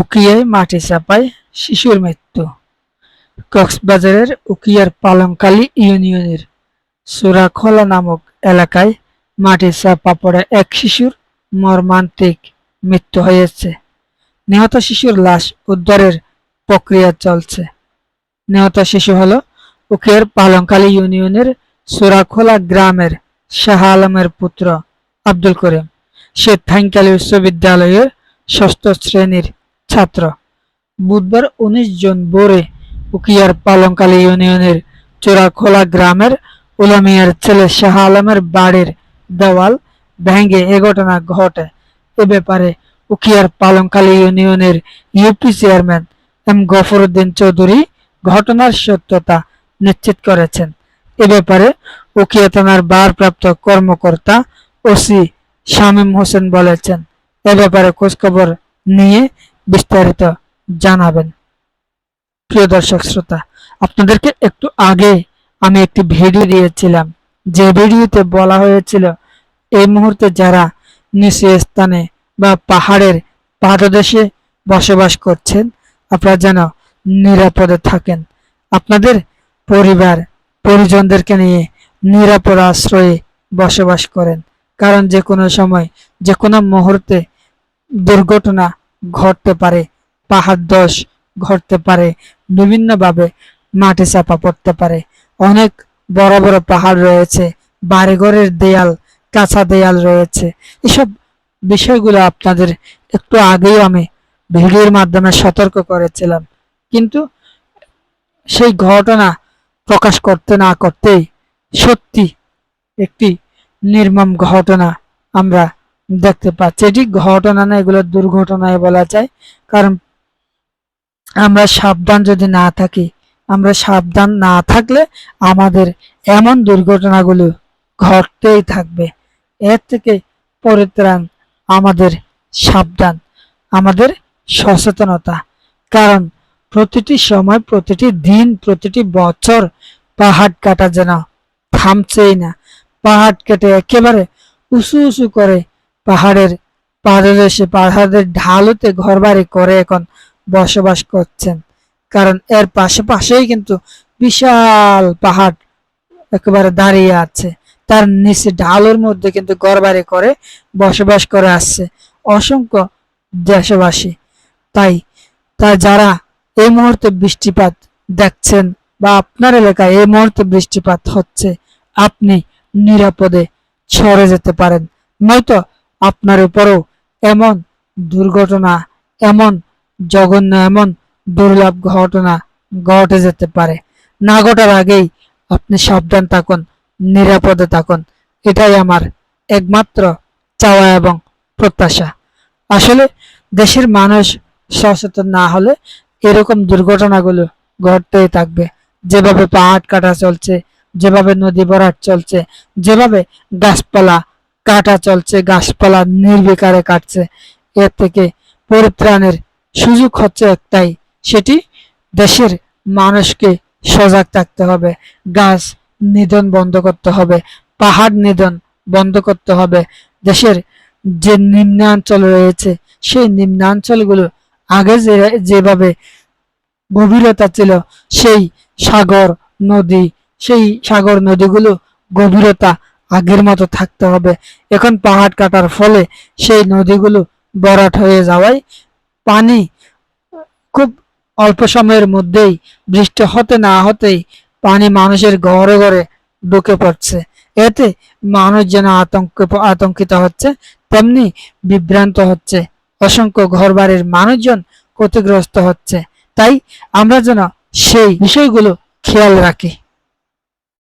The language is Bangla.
উকিয়ায় মাটি চাপায় শিশুর মৃত্যু। কক্সবাজারের উকিয়ার পালংকালী ইউনিয়নের সুরাখোলা নামক এলাকায় মাটি চাপা পড়ে এক শিশুর মর্মান্তিক মৃত্যু হয়েছে। নিহত শিশুর লাশ উদ্ধারের প্রক্রিয়া চলছে। নিহত শিশু হলো উকিয়ার পালংকালী ইউনিয়নের সুরাখোলা গ্রামের শাহ আলমের পুত্র আব্দুল করিম। সে থাইংকালী বিশ্ববিদ্যালয়ের ষষ্ঠ শ্রেণির ছাত্র। বুধবার উনিশ জন ভোরে উকিয়ার পালংকালী ইউনিয়নের চোরাখোলা গ্রামের উলামিয়ার ছেলে শাহ আলমের বাড়ির দেওয়াল ভেঙে এ ঘটনা ঘটে। এ ব্যাপারে উকিয়ার পালংকালী ইউনিয়নের UP chairman M Gofaruddin Chowdhury ঘটনার সত্যতা নিশ্চিত করেছেন। এ ব্যাপারে উকিয়া থানার ভারপ্রাপ্ত কর্মকর্তা ওসি শামীম হোসেন বলেছেন। এ ব্যাপারে খোঁজখবর নিয়ে বিস্তারিত জানাবেন। প্রিয় দর্শক শ্রোতা, আপনাদেরকে একটু আগে আমি একটি ভিডিও দিয়েছিলাম। যে ভিডিওতে বলা হয়েছিল, এই মুহূর্তে যারা নিচু স্থানে বা পাহাড়ের পাদদেশে বসবাস করছেন, আপনারা যেন নিরাপদে থাকেন। আপনাদের পরিবার, পরিজনদেরকে নিয়ে নিরাপদ আশ্রয়ে বসবাস করেন। কারণ যে কোনো সময় যে কোনো মুহূর্তে দুর্ঘটনা ঘটতে পারে, পাহাড় দশ ঘটতে পারে, বিভিন্নভাবে মাটি চাপা পড়তে পারে। অনেক বড় বড় পাহাড় রয়েছে, বাড়িঘরের দেয়াল, কাঁচা দেয়াল রয়েছে। এসব বিষয়গুলো আপনাদের একটু আগেই আমি ভিডিওর মাধ্যমে সতর্ক করেছিলাম। কিন্তু সেই ঘটনা প্রকাশ করতে না করতেই সত্যি একটি নির্মম ঘটনা আমরা দেখতে পাচ্ছি। এটি ঘটনা না, এগুলো দুর্ঘটনায় বলা যায়। কারণ আমরা সাবধান যদি না থাকি, আমরা সাবধান না থাকলে আমাদের এমন দুর্ঘটনাগুলো ঘটতেই থাকবে। এর থেকে পরিত্রাণ আমাদের সাবধান, আমাদের সচেতনতা। কারণ প্রতিটি সময়, প্রতিটি দিন, প্রতিটি বছর পাহাড় কাটা যেন থামছেই না। পাহাড় কেটে একেবারে উঁচু উঁচু করে পাহাড়ের পাদদেশে পাহাড়ের ঢালুতে ঘরবাড়ি করে এখন বসবাস করছেন। কারণ এর পাশে পাশেই কিন্তু বিশাল পাহাড় একেবারে দাঁড়িয়ে আছে। তার নিচে ঢালুর মধ্যে কিন্তু ঘরবাড়ি করে বসবাস করে আসছে অসংখ্য দেশবাসী। তাই তা যারা এই মুহূর্তে বৃষ্টিপাত দেখছেন বা আপনার এলাকায় এই মুহূর্তে বৃষ্টিপাত হচ্ছে, আপনি নিরাপদে সরে যেতে পারেন। নয়তো আপনার উপরেও এমন দুর্ঘটনা, এমন জঘন্য, এমন দুর্লভ ঘটনা ঘটে যেতে পারে। না ঘটার আগেই আপনি সাবধান থাকুন, নিরাপদে থাকুন। এটাই আমার একমাত্র চাওয়া এবং প্রত্যাশা। আসলে দেশের মানুষ সচেতন না হলে এরকম দুর্ঘটনাগুলো ঘটতেই থাকবে। যেভাবে পাহাড় কাটা চলছে, যেভাবে নদী ভরাট চলছে, যেভাবে গাছপালা কাটা চলছে, গাছপালা নির্বিকারে কাটছে। এর থেকে পরিত্রাণের সুযোগ হচ্ছে একটাই, সেটি দেশের মানুষকে সজাগ থাকতে হবে। গাছ নিধন বন্ধ করতে হবে, পাহাড় নিধন বন্ধ করতে হবে। দেশের যে নিম্নাঞ্চল রয়েছে, সেই নিম্নাঞ্চলগুলো আগে যে, যেভাবে গভীরতা ছিল, সেই সাগর নদী, সেই সাগর নদীগুলো গভীরতা আগের মতো থাকতে হবে। এখন পাহাড় কাটার ফলে সেই নদীগুলো বরাট হয়ে যাওয়ায় পানি খুব অল্প সময়ের মধ্যেই বৃষ্টি হতে না হতেই পানি মানুষের ঘরে ঘরে ঢুকে পড়ছে। এতে মানুষ যেন আতঙ্ক, আতঙ্কিত হচ্ছে, তেমনি বিভ্রান্ত হচ্ছে। অসংখ্য ঘরবাড়ির মানুষজন ক্ষতিগ্রস্ত হচ্ছে। তাই আমরা যেন সেই বিষয়গুলো খেয়াল রাখি।